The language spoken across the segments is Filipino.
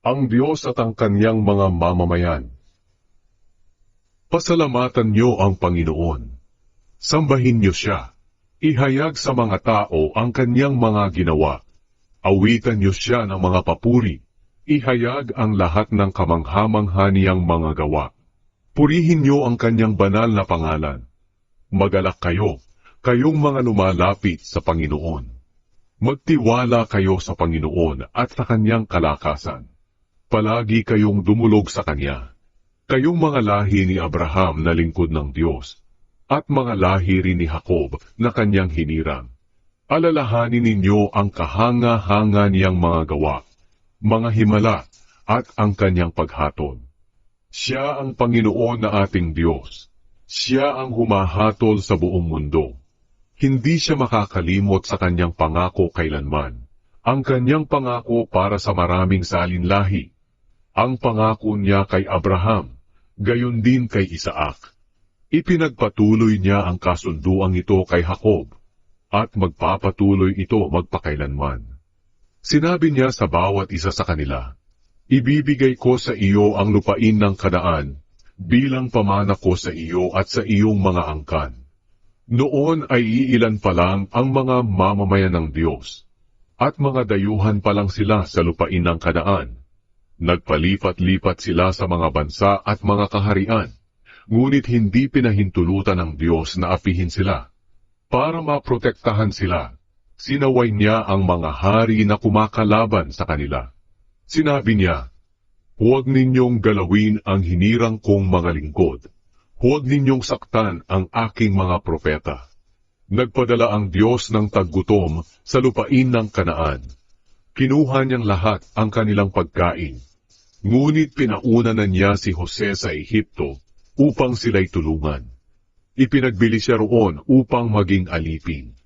ang Diyos at ang kanyang mga mamamayan. Pasalamatan niyo ang Panginoon. Sambahin niyo siya. Ihayag sa mga tao ang kanyang mga ginawa. Awitan niyo siya ng mga papuri. Ihayag ang lahat ng kamangha-mangha niyang mga gawa. Purihin niyo ang kanyang banal na pangalan. Magalak kayo, kayong mga lumalapit sa Panginoon. Magtiwala kayo sa Panginoon at sa kanyang kalakasan. Palagi kayong dumulog sa kanya. Kayong mga lahi ni Abraham na lingkod ng Diyos, at mga lahi rin ni Jacob na kanyang hinirang. Alalahanin ninyo ang kahanga-hanga niyang mga gawa, mga himala, at ang kanyang paghatol. Siya ang Panginoon na ating Diyos. Siya ang humahatol sa buong mundo. Hindi siya makakalimot sa kanyang pangako kailanman. Ang kanyang pangako para sa maraming salinlahi. Ang pangako niya kay Abraham, gayon din kay Isaac. Ipinagpatuloy niya ang kasunduang ito kay Jacob, at magpapatuloy ito magpakailanman. Sinabi niya sa bawat isa sa kanila, Ibibigay ko sa iyo ang lupain ng kadaan, bilang pamana ko sa iyo at sa iyong mga angkan. Noon ay iilan pa lang ang mga mamamayan ng Diyos, at mga dayuhan pa lang sila sa lupain ng kadaan. Nagpalipat-lipat sila sa mga bansa at mga kaharian, ngunit hindi pinahintulutan ng Diyos na apihin sila. Para maprotektahan sila, sinaway niya ang mga hari na kumakalaban sa kanila. Sinabi niya, Huwag ninyong galawin ang hinirang kong mga lingkod. Huwag ninyong saktan ang aking mga propeta. Nagpadala ang Diyos ng taggutom sa lupain ng kanaan. Kinuha niyang lahat ang kanilang pagkain. Ngunit pinauna na niya si Jose sa Ehipto upang sila'y tulungan. Ipinagbili siya roon upang maging alipin.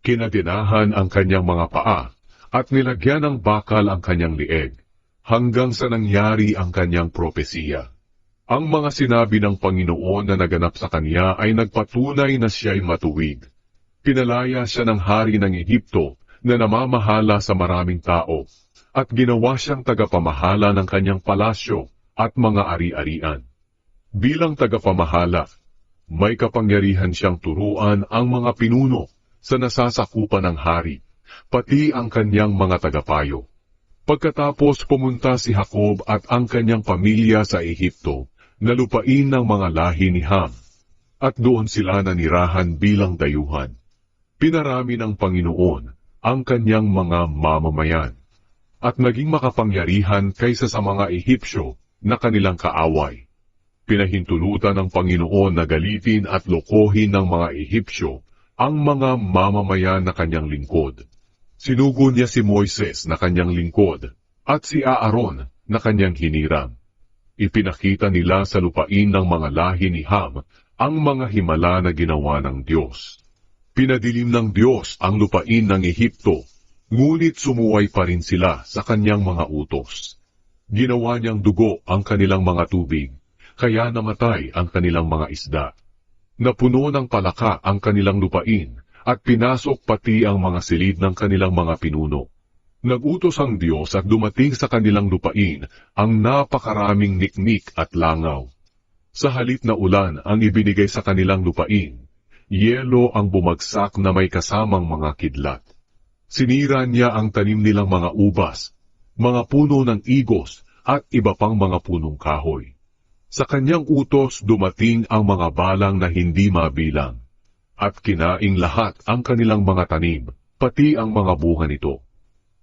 Kinadinahan ang kanyang mga paa at nilagyan ng bakal ang kanyang lieg hanggang sa nangyari ang kanyang propesiya. Ang mga sinabi ng Panginoon na naganap sa kanya ay nagpatunay na siya'y matuwid. Pinalaya siya ng hari ng Ehipto na namamahala sa maraming tao at ginawa siyang tagapamahala ng kanyang palasyo at mga ari-arian. Bilang tagapamahala, may kapangyarihan siyang turuan ang mga pinuno sa nasasakupan ng hari, pati ang kanyang mga tagapayo. Pagkatapos pumunta si Jacob at ang kanyang pamilya sa Ehipto, na lupain ng mga lahi ni Ham, at doon sila nanirahan bilang dayuhan. Pinarami ng Panginoon ang kanyang mga mamamayan, at naging makapangyarihan kaysa sa mga Ehipsyo na kanilang kaaway. Pinahintulutan ng Panginoon na galitin at lokohin ng mga Ehipsyo ang mga mamamayan na kanyang lingkod. Sinugo niya si Moises na kanyang lingkod at si Aaron na kanyang hinirang. Ipinakita nila sa lupain ng mga lahi ni Ham ang mga himala na ginawa ng Diyos. Pinadilim ng Diyos ang lupain ng Ehipto, ngunit sumuway pa rin sila sa kanyang mga utos. Ginawa niyang dugo ang kanilang mga tubig, kaya namatay ang kanilang mga isda. Napuno ng palaka ang kanilang lupain, at pinasok pati ang mga silid ng kanilang mga pinuno. Nagutos ang Diyos at dumating sa kanilang lupain ang napakaraming niknik at langaw. Sa halip na ulan ang ibinigay sa kanilang lupain, yelo ang bumagsak na may kasamang mga kidlat. Sinira niya ang tanim nilang mga ubas, mga puno ng igos at iba pang mga punong kahoy. Sa kanyang utos dumating ang mga balang na hindi mabilang, at kinaing lahat ang kanilang mga tanim, pati ang mga bunga nito.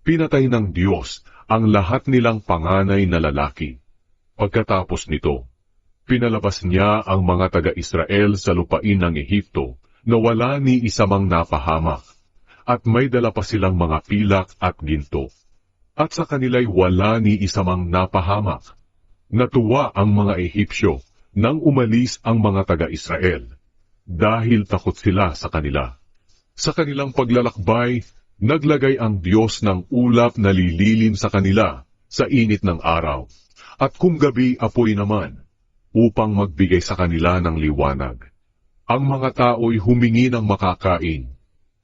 Pinatay ng Diyos ang lahat nilang panganay na lalaki. Pagkatapos nito, pinalabas niya ang mga taga-Israel sa lupain ng Ehipto na wala ni isa mang napahamak, at may dala pa silang mga pilak at ginto. At sa kanila'y wala ni isa mang napahamak. Natuwa ang mga Ehipsyo nang umalis ang mga taga-Israel, dahil takot sila sa kanila. Sa kanilang paglalakbay, naglagay ang Diyos ng ulap na lililim sa kanila sa init ng araw, at kung gabi apoy naman, upang magbigay sa kanila ng liwanag. Ang mga tao'y humingi ng makakain,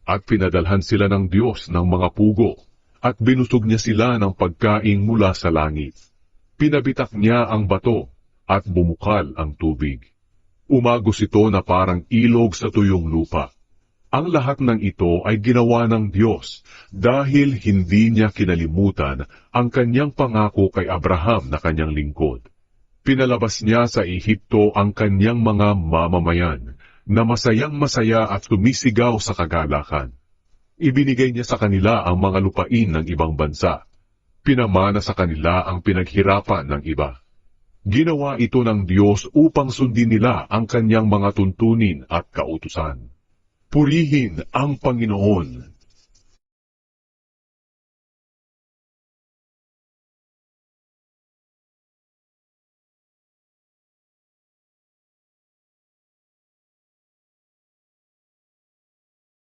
at pinadalhan sila ng Diyos ng mga pugo, at binusog niya sila ng pagkaing mula sa langit. Pinabitak niya ang bato at bumukal ang tubig. Umagos ito na parang ilog sa tuyong lupa. Ang lahat ng ito ay ginawa ng Diyos dahil hindi niya kinalimutan ang kanyang pangako kay Abraham na kanyang lingkod. Pinalabas niya sa Ehipto ang kanyang mga mamamayan na masayang masaya at sumisigaw sa kagalakan. Ibinigay niya sa kanila ang mga lupain ng ibang bansa. Pinamana sa kanila ang pinaghirapan ng iba. Ginawa ito ng Diyos upang sundin nila ang kanyang mga tuntunin at kautusan. Purihin ang Panginoon